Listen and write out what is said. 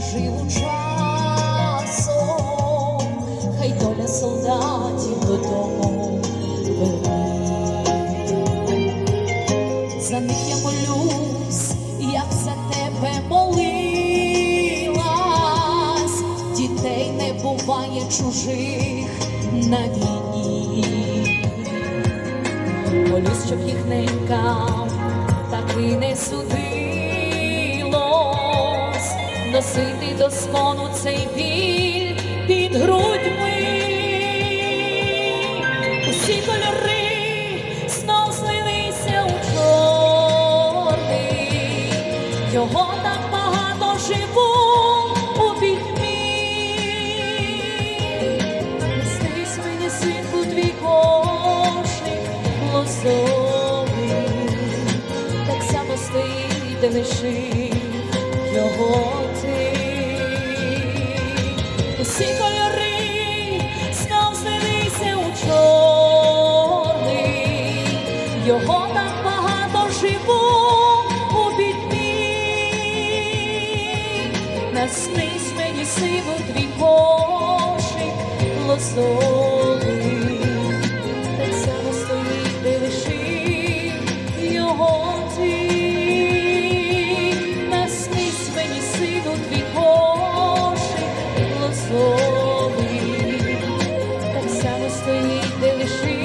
заживу часом, хай доля солдатів додому верне. За них я молюсь, як за тебе молилась, дітей не буває чужих на війні. Молюсь, щоб їх ненькам таки не судилось, носити до скону цей біль під грудьми. Усі кольори знов у чорний, його так багато живу у пітьмі. Снись мені, синку, твій кошик лозовий, так само стоїть, де лишив його ти. Кольори знов у чорний, його так багато живу у пітьмі. Наснись мені сиву твій кошик лозовий. життя восени, де лиши.